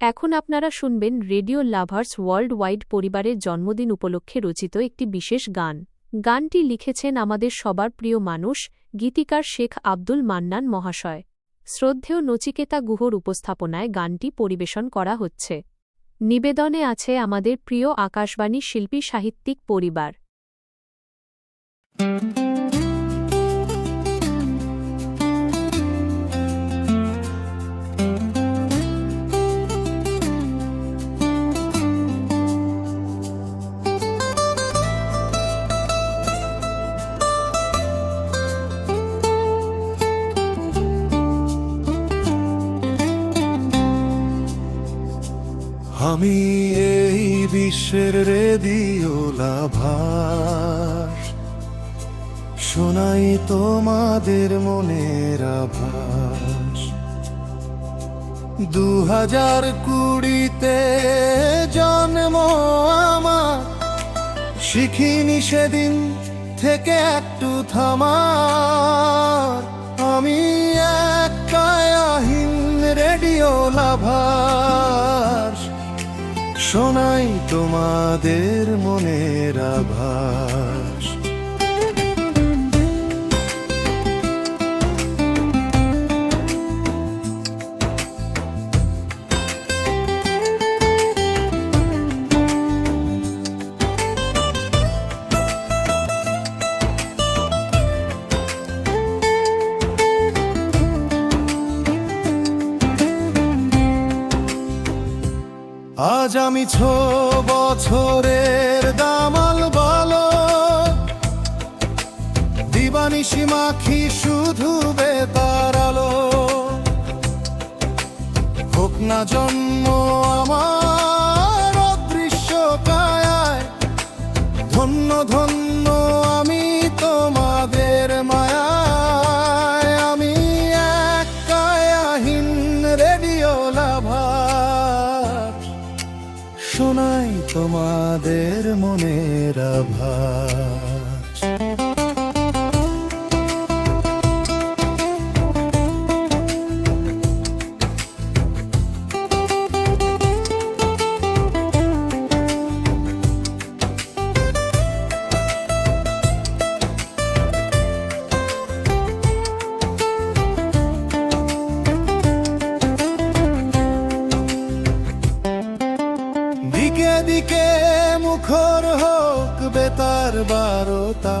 এখন আপনারা শুনবেন রেডিও লাভার্স ওয়ার্ল্ড ওয়াইড পরিবারের জন্মদিন উপলক্ষে রচিত একটি বিশেষ গান। গানটি লিখেছেন আমাদের সবার প্রিয় মানুষ, গীতিকার শেখ আব্দুল মান্নান মহাশয়। শ্রদ্ধেয় নচিকেতা গুহর উপস্থাপনায় গানটি পরিবেশন করা হচ্ছে। নিবেদনে আছে আমাদের প্রিয় আকাশবাণী শিল্পী সাহিত্যিক পরিবার। আমি এই বিশ্বের রেডিও লাভার শোনাই তোমাদের মনের আভাস। দু হাজার কুড়িতে জন্ম আমার। শিখিনি সেদিন থেকে একটু থামার। আমি এক কায়াহীন রেডিও লাভার শোনাই তোমাদের মনের আভাস। আজ আমি ছ বছরের দামাল বলো দিবানিশি মাখি শুধু বেতারালো হোক না জন্ম আমার শোনাই তোমাদের মনের আভাস দিকে মুখর হোক বেতার বারোতা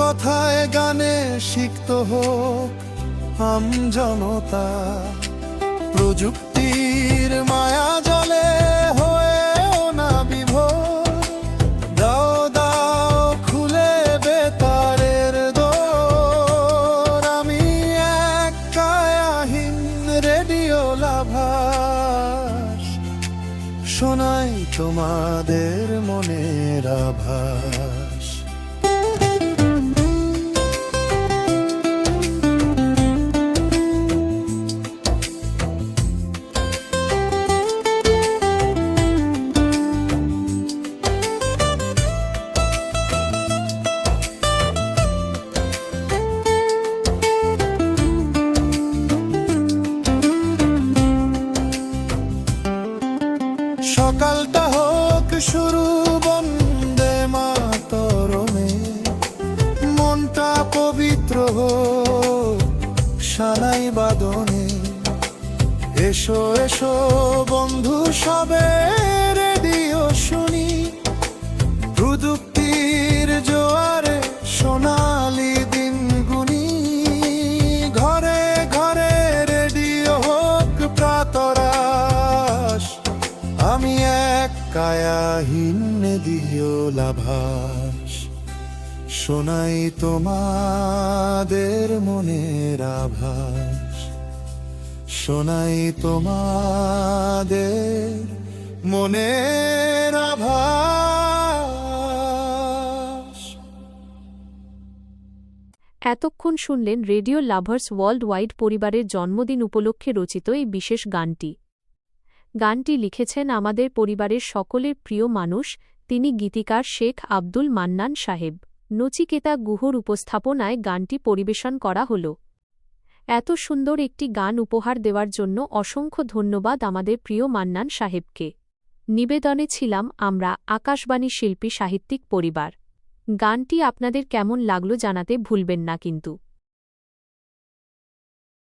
কথায় গানে সিক্ত হোক আম জনতা। প্রযুক্তির মায়া জলে হয়েও না বিভোর। খুলে বেতারের দোর। আমি এক কায়াহীন রেডিও লাভাস শোনাই তোমাদের মনের আভাস সকালটা হোক শুরু বন্দে মাতরমে। মনটা পবিত্র হোক সানাই বাদনে। এসো এসো বন্ধু সবে। এক কায়াহীন দিও লাভাস। শোনাই তোমাদের মনের আভাস। শোনাই তোমাদের মনের আভাস। এতক্ষণ শুনলেন রেডিও লাভার্স ওয়ার্ল্ড ওয়াইড পরিবারের জন্মদিন উপলক্ষে রচিত এই বিশেষ গানটি। গানটি লিখেছেন আমাদের পরিবারের সকলের প্রিয় মানুষ, তিনি গীতিকার শেখ আব্দুল মান্নান সাহেব। নচিকেতা গুহর উপস্থাপনায় গানটি পরিবেশন করা হল। এত সুন্দর একটি গান উপহার দেওয়ার জন্য অসংখ্য ধন্যবাদ আমাদের প্রিয় মান্নান সাহেবকে। নিবেদনে ছিলাম আমরা, আকাশবাণী শিল্পী সাহিত্যিক পরিবার। গানটি আপনাদের কেমন লাগল জানাতে ভুলবেন না কিন্তু।